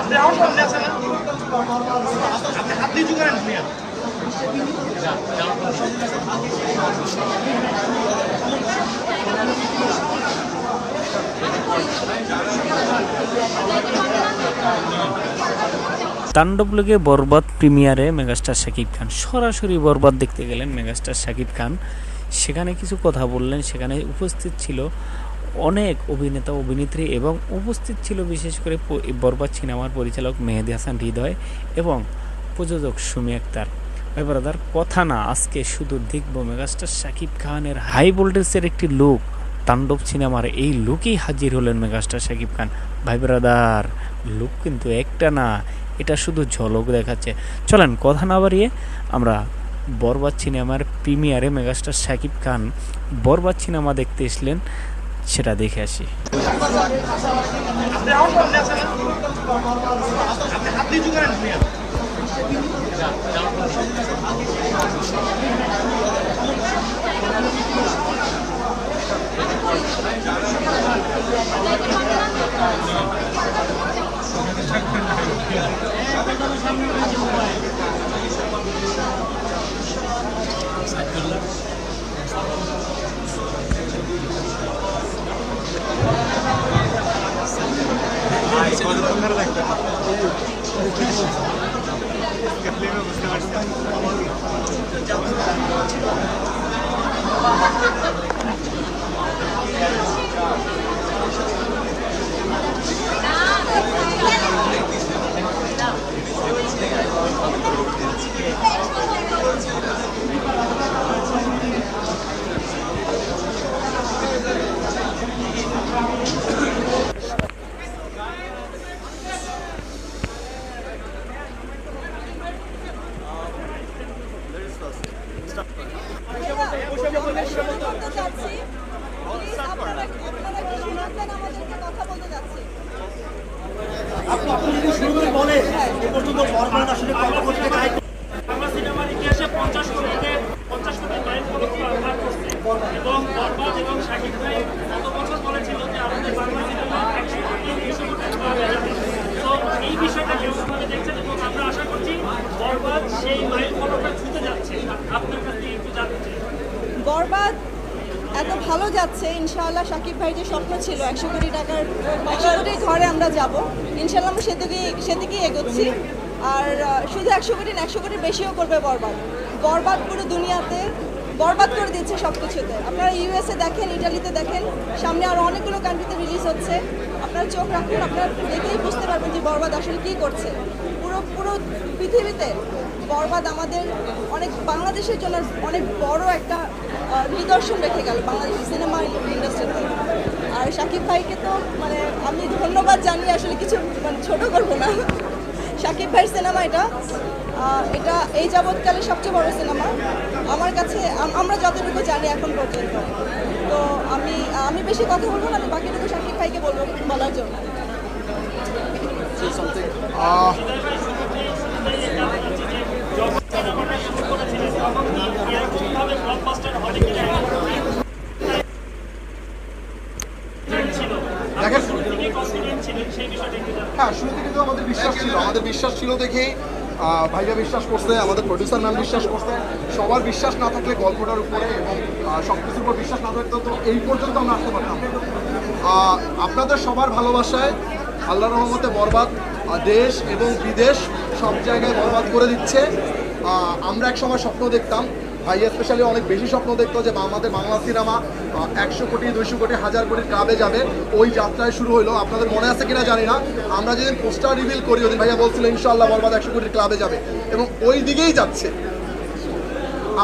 আপনি আমার সামনে আছেন আপনি হাত দিয়ে তাণ্ডব লোকে বরবাদ প্রিমিয়ারে মেগাস্টার শাকিব খান। সরাসরি বরবাদ দেখতে গেলেন মেগাস্টার শাকিব খান। সেখানে কিছু কথা বললেন, সেখানে উপস্থিত ছিল অনেক অভিনেতা, অভিনেত্রী এবং উপস্থিত ছিল বিশেষ করে বরবাদ সিনেমার পরিচালক মেহেদি হাসান হৃদয় এবং প্রযোজক সুমি আক্তার। ভাই ব্রাদার, কথা না, আজকে শুধু দেখব মেগাস্টার শাকিব খানের হাই ভোল্টেজের একটি লুক। তাণ্ডব সিনেমার এই লুকেই হাজির হলেন মেগাস্টার শাকিব খান। ভাই ব্রাদার, লুক কিন্তু একটা না, এটা শুধু ঝলক দেখাচ্ছে। চলেন, কথা না বাড়িয়ে আমরা বরবাদ সিনেমার প্রিমিয়ারে মেগাস্টার শাকিব খান বরবাদ সিনেমা দেখতে এসলেন। সেটা দেখে আসি। সামনে আছেন না আপনি হাত দিয়ে করেন মিয়া বলতে চাচ্ছি প্লিজ আপনারা আপনারা একটু শোনাতেন আমাদেরকে কথা বলতে যাচ্ছি বাংলা সিনেমার ইতিহাসে পঞ্চাশ কোটিতে পঞ্চাশ কোটি মাইল ফলক পার করছে এবং বরবাদ এবং শাকিব ভাই গত বছর বলেছিল যে আমাদের বাংলা সিনেমা একশো কোটি দুশো কোটি পার হয়ে যাবে তো এই বিষয়টা কেমনভাবে দেখছেন এবং আমরা আশা করছি বরবাদ সেই মাইল ফলকটা ছুতে যাচ্ছে আপনার কাছ থেকে একটু জানতে চাই বরবাদ এত ভালো যাচ্ছে। ইনশাআল্লাহ সাকিব ভাই যে স্বপ্ন ছিল, একশো কোটি টাকার, একশো কোটি ঘরে আমরা যাব। ইনশাআল্লাহ আমরা সেদিকে, সেদিকেই এগোচ্ছি। আর শুধু একশো কোটি না, একশো কোটি বেশিও করবে বরবাদ। বরবাদ পুরো দুনিয়াতে বরবাদ করে দিচ্ছে সব কিছুতে আপনারা ইউএসএ দেখেন, ইটালিতে দেখেন, সামনে আরও অনেকগুলো কান্ট্রিতে রিলিজ হচ্ছে। আপনারা চোখ রাখুন, আপনারা দেখেই বুঝতে পারবেন যে বরবাদ আসলে কী করছে। পুরো পুরো পৃথিবীতে বরবাদ আমাদের অনেক, বাংলাদেশের জন্য অনেক বড় একটা নিদর্শন রেখে গেল বাংলাদেশের সিনেমা ইন্ডাস্ট্রিতে আর শাকিব ভাইকে তো মানে আমি ধন্যবাদ জানি আসলে কিছু মানে ছোট করব না। শাকিব ভাইয়ের সিনেমা এটা। এটা এই যাবৎকালে সবচেয়ে বড় সিনেমা আমার কাছে আমরা যতটুকু জানি এখন পর্যন্ত। তো আমি আমি বেশি কথা বলব না, আমি বাকিটুকু শাকিব ভাইকে বলব বলার জন্য এরকমভাবে ব্লকবাস্টার হবে কিনা ছিল দেখেন তিনি কনফিডেন্ট ছিলেন সেই বিষয়টা একটু জানতে হ্যাঁ শুরু থেকে তো আমাদের বিশ্বাস ছিল। আমাদের বিশ্বাস ছিল দেখেই ভাইয়া বিশ্বাস করছে, আমাদের প্রডিউসার ম্যাম বিশ্বাস করছে। সবার বিশ্বাস না থাকলে গল্পটার উপরে এবং সব কিছুর উপর বিশ্বাস না থাকলে তো এই পর্যন্ত আমরা আসতে পারতাম। আপনাদের সবার ভালোবাসায় আল্লাহ রহমতে বরবাদ দেশ এবং বিদেশ সব জায়গায় বরবাদ করে দিচ্ছে। আমরা এক সময় স্বপ্ন দেখতাম ভাইয়া স্পেশালি অনেক বেশি স্বপ্ন দেখতো যে আমাদের বাংলা সিনেমা একশো কোটি, দুইশো কোটি, হাজার কোটি ক্লাবে যাবে। ওই যাত্রায় শুরু হলো আপনাদের মনে আছে কিনা জানি না। আমরা যেদিন পোস্টার রিভিল করি, ওদিন ভাইয়া বলছিল ইনশাল্লাহ বরবাদ একশো কোটির ক্লাবে যাবে। এবং ওই দিকেই যাচ্ছে।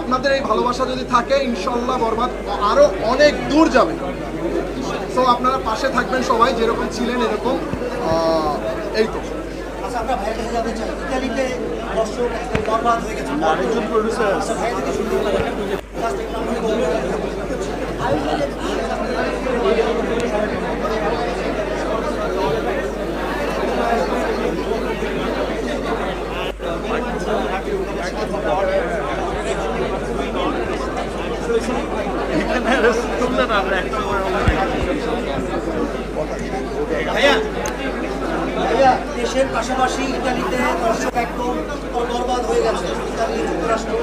আপনাদের এই ভালোবাসা যদি থাকে ইনশাল্লাহ বরবাদ আরও অনেক দূর যাবে। তো আপনারা পাশে থাকবেন সবাই, যেরকম ছিলেন এরকম এই তো। আচ্ছা আমরা ইতালিতে দর্শক গেছে প্রডিউসার আচ্ছা ভাই থেকে শুনতে পেলাম একটু যে জাস্ট একটু আমাকে বলবেন ভাইয়া দেশের পাশাপাশি ইতালিতে দর্শক একদম বরবাদ হয়ে গেছে ইতালি যুক্তরাষ্ট্র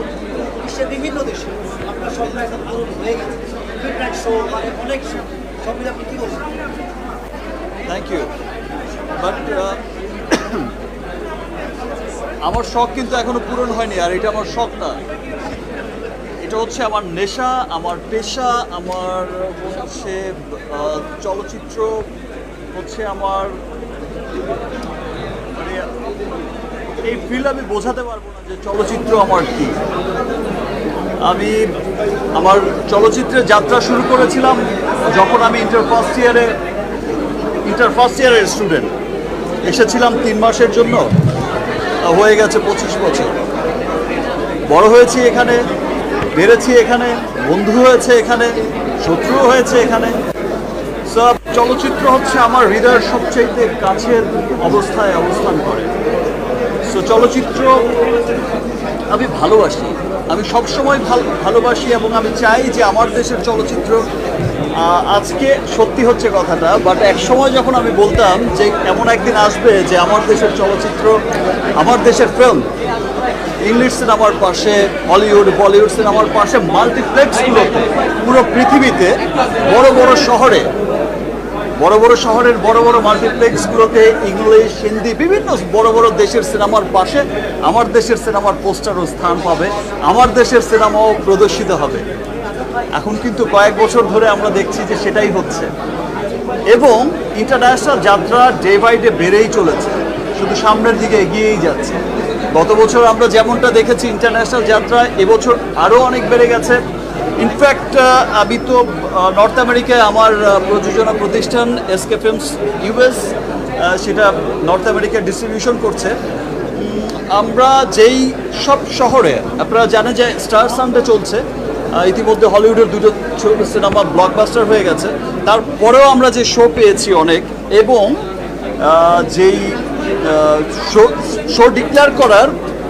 বিশ্বের বিভিন্ন দেশে আপনার স্বপ্ন একদম পূরণ হয়ে গেছে। ফিডব্যাক শো মানে অনেক শো সব মিলে আপনি কী থ্যাংক ইউ বাট আমার শখ কিন্তু এখনও পূরণ হয়নি, আর এটা আমার শখ না। এটা হচ্ছে আমার নেশা, আমার পেশা, আমার হচ্ছে চলচ্চিত্র, হচ্ছে আমার মানে এই ফিল্ড আমি বোঝাতে পারব না যে চলচ্চিত্র আমার কি। আমি আমার চলচ্চিত্রের যাত্রা শুরু করেছিলাম যখন আমি ইন্টার ফার্স্ট ইয়ারে ইন্টার ফার্স্ট ইয়ারের স্টুডেন্ট এসেছিলাম তিন মাসের জন্য। হয়ে গেছে পঁচিশ বছর। বড় হয়েছি এখানে, বেড়েছি এখানে, বন্ধু হয়েছে এখানে, শত্রু হয়েছে এখানে। সব চলচ্চিত্র হচ্ছে আমার হৃদয়ের সবচেয়ে কাছের অবস্থায় অবস্থান করে। সো চলচ্চিত্র আমি ভালোবাসি। আমি সবসময় ভালো, ভালোবাসি এবং আমি চাই যে আমার দেশের চলচ্চিত্র আজকে সত্যি হচ্ছে কথাটা বাট এক সময় যখন আমি বলতাম যে এমন একদিন আসবে যে আমার দেশের চলচ্চিত্র, আমার দেশের ফিল্ম ইংলিশ সিনেমার পাশে, হলিউড, বলিউড সিনেমার পাশে মাল্টিপ্লেক্সগুলোতে পুরো পৃথিবীতে, বড় বড় শহরে বড় বড় শহরের বড় বড় মাল্টিপ্লেক্সগুলোতে ইংলিশ হিন্দি বিভিন্ন বড় বড় দেশের সিনেমার পাশে আমার দেশের সিনেমার পোস্টারও স্থান পাবে, আমার দেশের সিনেমাও প্রদর্শিত হবে। এখন কিন্তু কয়েক বছর ধরে আমরা দেখছি যে সেটাই হচ্ছে। এবং ইন্টারন্যাশনাল যাত্রা ডে বাই ডে বেড়েই চলেছে, শুধু সামনের দিকে এগিয়েই যাচ্ছে। গত বছর আমরা যেমনটা দেখেছি, ইন্টারন্যাশনাল যাত্রা এবছর আরও অনেক বেড়ে গেছে। ইনফ্যাক্ট আমি তো নর্থ আমেরিকায় আমার প্রযোজনা প্রতিষ্ঠান এসকে ফিল্মস ইউএস সেটা নর্থ আমেরিকায় ডিস্ট্রিবিউশন করছে। আমরা যেই সব শহরে, আপনারা জানেন যে স্টার সানডে চলছে ইতিমধ্যে হলিউডের দুটো ছবি সিনেমা ব্লকবাস্টার হয়ে গেছে। তারপরেও আমরা যে শো পেয়েছি অনেক, এবং যেই শো শো ডিক্লেয়ার করার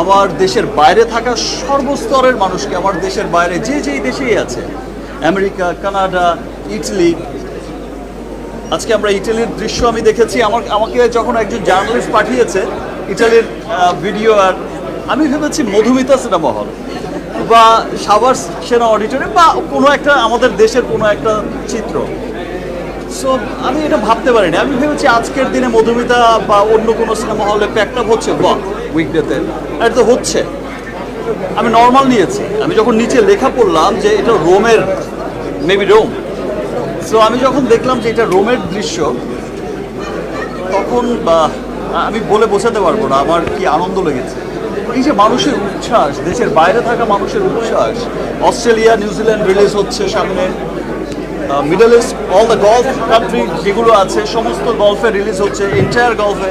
আমার দেশের বাইরে থাকা সর্বস্তরের মানুষকে, আমার দেশের বাইরে যে যেই দেশেই আছে, আমেরিকা, কানাডা, ইটালি, আজকে আমরা ইটালির দৃশ্য আমি দেখেছি। আমার, আমাকে যখন একজন জার্নালিস্ট পাঠিয়েছে ইটালির ভিডিও আর আমি ভেবেছি মধুমিতা সিনেমা হল বা সাভার সেনা অডিটোরিয়াম বা কোনো একটা আমাদের দেশের কোনো একটা চিত্র। সো আমি এটা ভাবতে পারিনি। আমি ভেবেছি আজকের দিনে মধুমিতা বা অন্য কোনো সিনেমা হলে প্যাকটাপ হচ্ছে বা উইকডেতে এটা তো হচ্ছে। আমি নর্মাল নিয়েছি। আমি যখন নিচে লেখা পড়লাম যে এটা রোমের মেবি রোম। সো আমি যখন দেখলাম যে এটা রোমের দৃশ্য, তখন বা, আমি বলে বোঝাতে পারব না, আমার কি আনন্দ লেগেছে। এই যে মানুষের উচ্ছ্বাস, দেশের বাইরে থাকা মানুষের উচ্ছ্বাস, অস্ট্রেলিয়া নিউজিল্যান্ড রিলিজ হচ্ছে সামনে middle east all the gulf country যেগুলো আছে, সমস্ত গলফে রিলিজ হচ্ছে এন্টায়ার গলফে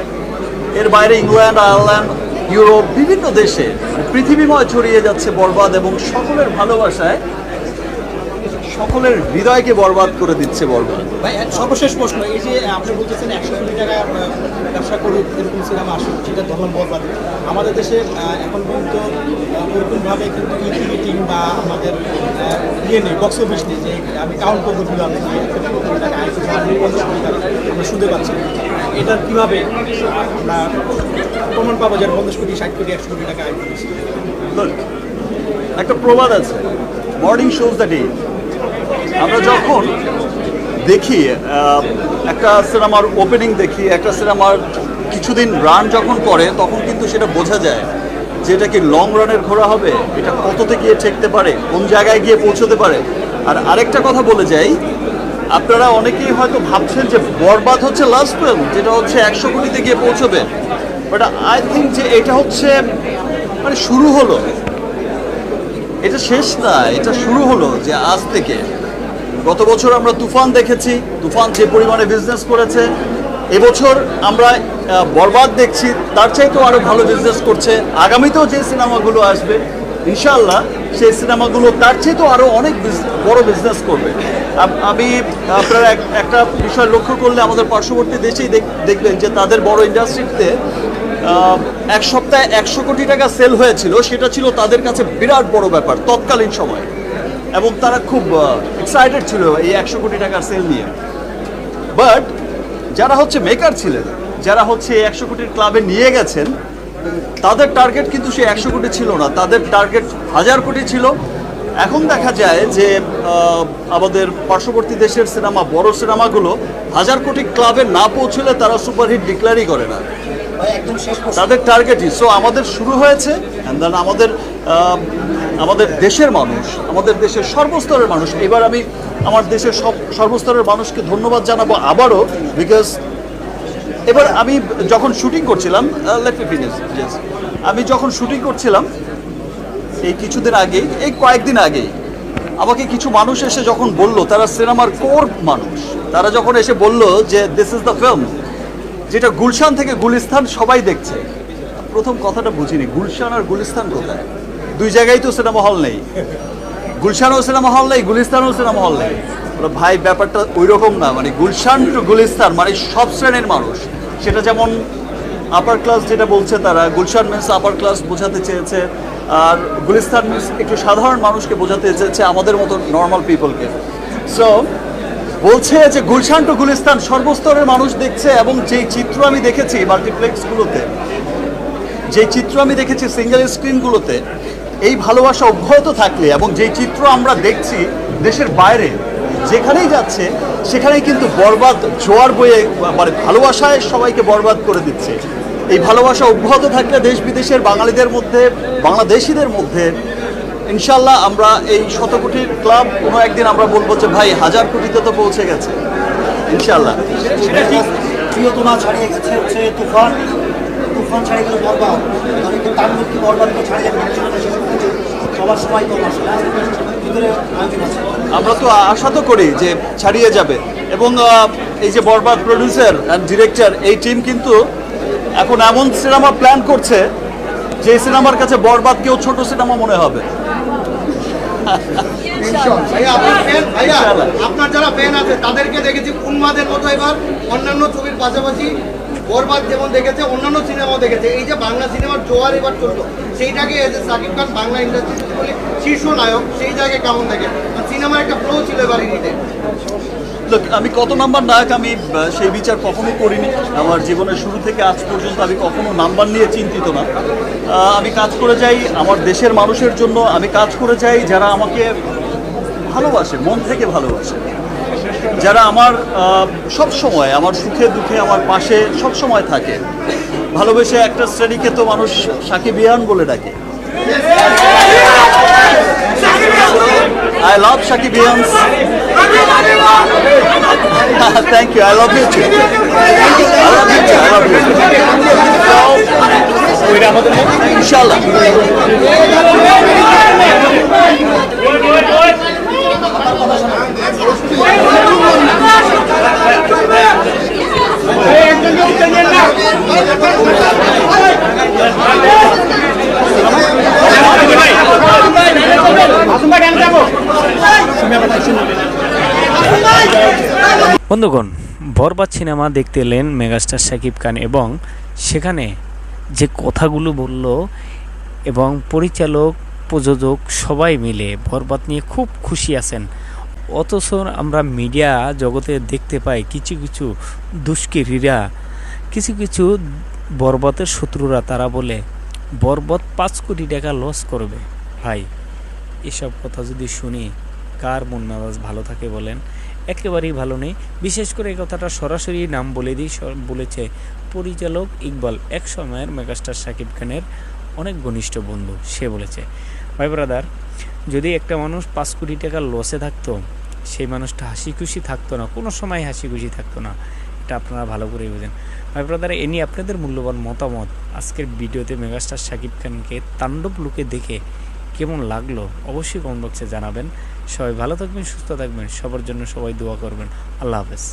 এর বাইরে ইংল্যান্ড, আয়ারল্যান্ড ইউরোপ বিভিন্ন দেশে পৃথিবীময় ছড়িয়ে যাচ্ছে বরবাদ এবং সকলের ভালোবাসায় সকলের হৃদয়কে বরবাদ করে দিচ্ছে বরবাদ। ভাই সর্বশেষ প্রশ্ন এই যে আপনি বলতেছেন একশো কোটি টাকা ব্যবসা করুক এরকম সিনেমা আসুক সেটা ধরলাম বরবাদ আমাদের দেশে এখন পর্যন্ত ওরকমভাবে কিন্তু ইটিভিটিং বা আমাদের ইয়ে নেই বক্স অফিস নেই যে আমি কাউন্ট করব ফিলাম যে একশো কোটি টাকা আয় করছি, আমরা শুনতে পাচ্ছি এটা কীভাবে প্রমাণ পাবো যে পঞ্চাশ কোটি, ষাট কোটি, একশো কোটি টাকা একটা প্রবাদ আছে। মর্নিং শোজ দ্য ডে আমরা যখন দেখি একটা সিনেমার ওপেনিং দেখি, একটা সিনেমার কিছুদিন রান যখন করে, তখন কিন্তু সেটা বোঝা যায় যে এটা কি লং রানের ঘোরা হবে, এটা কততে গিয়ে ঠেকতে পারে, কোন জায়গায় গিয়ে পৌঁছতে পারে। আর আরেকটা কথা বলে যাই আপনারা অনেকেই হয়তো ভাবছেন যে বরবাদ হচ্ছে লাস্ট ফিল্ম, যেটা হচ্ছে একশো কোটিতে গিয়ে পৌঁছবে। বাট আই থিঙ্ক যে এটা হচ্ছে মানে শুরু হলো। এটা শেষ না, এটা শুরু হলো যে আজ থেকে। গত বছর আমরা তুফান দেখেছি, তুফান যে পরিমাণে বিজনেস করেছে। এবছর আমরা বরবাদ দেখছি, তার চাইতেও আরও ভালো বিজনেস করছে। আগামীতেও যে সিনেমাগুলো আসবে ইনশাল্লাহ সেই সিনেমাগুলো তার চেয়ে তো আরও অনেক বড় বিজনেস করবে। আমি আপনারা একটা বিষয় লক্ষ্য করলে আমাদের পার্শ্ববর্তী দেশেই দেখবেন যে তাদের বড় ইন্ডাস্ট্রিতে এক সপ্তাহে একশো কোটি টাকা সেল হয়েছিল, সেটা ছিল তাদের কাছে বিরাট বড় ব্যাপার, তৎকালীন সময়ে। এবং তারা খুব এক্সাইটেড ছিল এই একশো কোটি টাকার সেল নিয়ে। বাট যারা হচ্ছে মেকার ছিলেন, যারা হচ্ছে একশো কোটির ক্লাবে নিয়ে গেছেন তাদের টার্গেট কিন্তু সে একশো কোটি ছিল না তাদের টার্গেট হাজার কোটি ছিল। এখন দেখা যায় যে আমাদের পার্শ্ববর্তী দেশের সিনেমা বড় সিনেমাগুলো হাজার কোটি ক্লাবে না পৌঁছলে তারা সুপারহিট ডিক্লারই করে না। একদম তাদের টার্গেটই সো আমাদের শুরু হয়েছে অ্যান্ড দেন আমাদের আমাদের দেশের মানুষ আমাদের দেশের সর্বস্তরের মানুষ। এবার আমি আমার দেশের সব সর্বস্তরের মানুষকে ধন্যবাদ জানাব আবারও বিকজ এবার আমি যখন শুটিং করছিলাম লেট আমি যখন শুটিং করছিলাম, এই কিছুদিন আগেই, এই কয়েকদিন আগেই, আমাকে কিছু মানুষ এসে যখন বলল, তারা সিনেমার কোর মানুষ, তারা যখন এসে বলল যে দিস ইজ দ্য ফিল্ম যেটা গুলশান থেকে গুলিস্তান সবাই দেখছে। প্রথম কথাটা বুঝিনি, গুলশান আর গুলিস্তান কোথায়? দুই জায়গায় তো সিনেমা হল নেই। গুলশানও সিনেমা হল নেই, গুলিস্তানও সিনেমা হল নেই। ভাই, ব্যাপারটা ওই রকম না মানে গুলশান টু গুলিস্তান মানে সব শ্রেণির মানুষ। সেটা যেমন আপার ক্লাস যেটা বলছে তারা, গুলশান মিন্স আপার ক্লাস বোঝাতে চেয়েছে, আর গুলিস্তান মিন্স একটু সাধারণ মানুষকে বোঝাতে চেয়েছে আমাদের মতো নর্মাল পিপলকে সো বলছে যে গুলশান টু গুলিস্তান সর্বস্তরের মানুষ দেখছে এবং যেই চিত্র আমি দেখেছি মাল্টিপ্লেক্সগুলোতে যে চিত্র আমি দেখেছি সিঙ্গেল স্ক্রিনগুলোতে এই ভালোবাসা অব্যাহত থাকলে এবং যেই চিত্র আমরা দেখছি দেশের বাইরে যেখানেই যাচ্ছে, সেখানেই কিন্তু বরবাদ, জোয়ার বয়ে মানে ভালোবাসায় সবাইকে বরবাদ করে দিচ্ছে। এই ভালোবাসা অব্যাহত থাকলে দেশ বিদেশের বাঙালিদের মধ্যে, বাংলাদেশিদের মধ্যে ইনশাল্লাহ আমরা এই শত কোটির ক্লাব কোনো একদিন আমরা বলব যে, ভাই, হাজার কোটিতে তো পৌঁছে গেছে। ইনশাল্লাহ গেছে হচ্ছে তুফান। তুফান ছাড়িয়ে গেল বরবাদ। তার মধ্যে ছাড়িয়ে মানুষের আমরা তো আশা তো করি যে ছাড়িয়ে যাবে। এবং এই যে বরবাদ প্রডিউসার অ্যান্ড ডিরেক্টর এই টিম কিন্তু এখন এমন সিনেমা প্ল্যান করছে যে সিনেমার কাছে বরবাদ কেউ ছোট সিনেমা মনে হবে। আপনার যারা ফ্যান আছে তাদেরকে দেখেছি উন্মাদের মতো এবার। অন্যান্য ছবির পাশাপাশি বরবাদ যেমন দেখেছে অন্যান্য সিনেমাও দেখেছে। এই যে বাংলা সিনেমার জোয়ার এবার চলল সেইটাকে এই যে সাকিব খান বাংলা ইন্ডাস্ট্রি বলে শীর্ষ নায়ক সেই জায়গায় কেমন দেখে? সিনেমার একটা ফ্লো ছিল এবার Look, আমি কত নাম্বার নায়ক আমি সেই বিচার কখনো করিনি। আমার জীবনের শুরু থেকে আজ পর্যন্ত আমি কখনো নাম্বার নিয়ে চিন্তিত না। আমি কাজ করে যাই আমার দেশের মানুষের জন্য আমি কাজ করে যাই যারা আমাকে ভালোবাসে মন থেকে ভালোবাসে। যারা আমার সব সময় আমার সুখে দুঃখে আমার পাশে সব সময় থাকে। ভালোবেসে একটা শ্রেণীকে তো মানুষ সাকিব ইয়ান বলে ডাকে। I love Shakibian. Thank you I love you I love you too I love বন্ধুগণ বরবাদ সিনেমা দেখতে এলেন মেগাস্টার শাকিব খান এবং সেখানে যে কথাগুলো বলল এবং পরিচালক, প্রযোজক সবাই মিলে বরবাদ নিয়ে খুব খুশি আছেন। অথচ আমরা মিডিয়া জগতে দেখতে পাই কিছু কিছু দুষ্কৃতীরা কিছু কিছু বরবাদের শত্রুরা তারা বলে, বরবত পাঁচ কোটি টাকা লস করবে। ভাই, এসব কথা যদি শুনি, কার মন মেজাজ ভালো থাকে বলেন? একেবারেই ভালো নেই। বিশেষ করে এই কথাটা সরাসরি নাম বলে দিই। বলেছে পরিচালক ইকবাল, এক সময়ের মেগাস্টার শাকিব খানের অনেক ঘনিষ্ঠ বন্ধু, সে বলেছে, ভাই ব্রাদার যদি একটা মানুষ পাঁচ কোটি টাকা লসে থাকতো, সেই মানুষটা হাসি খুশি থাকতো না, কোনো সময় হাসি খুশি থাকতো না। এটা আপনারা ভালো করেই বোঝেন। ভাই ব্রাদার এনি আপনাদের মূল্যবান মতামত। আজকের ভিডিওতে মেগাস্টার শাকিব খানকে তাণ্ডব লুকে দেখে কেমন লাগল অবশ্যই কমেন্ট বক্সে জানাবেন। সবাই ভালো থাকবেন, সুস্থ থাকবেন, সবার জন্য সবাই দোয়া করবেন। আল্লাহ হাফেজ।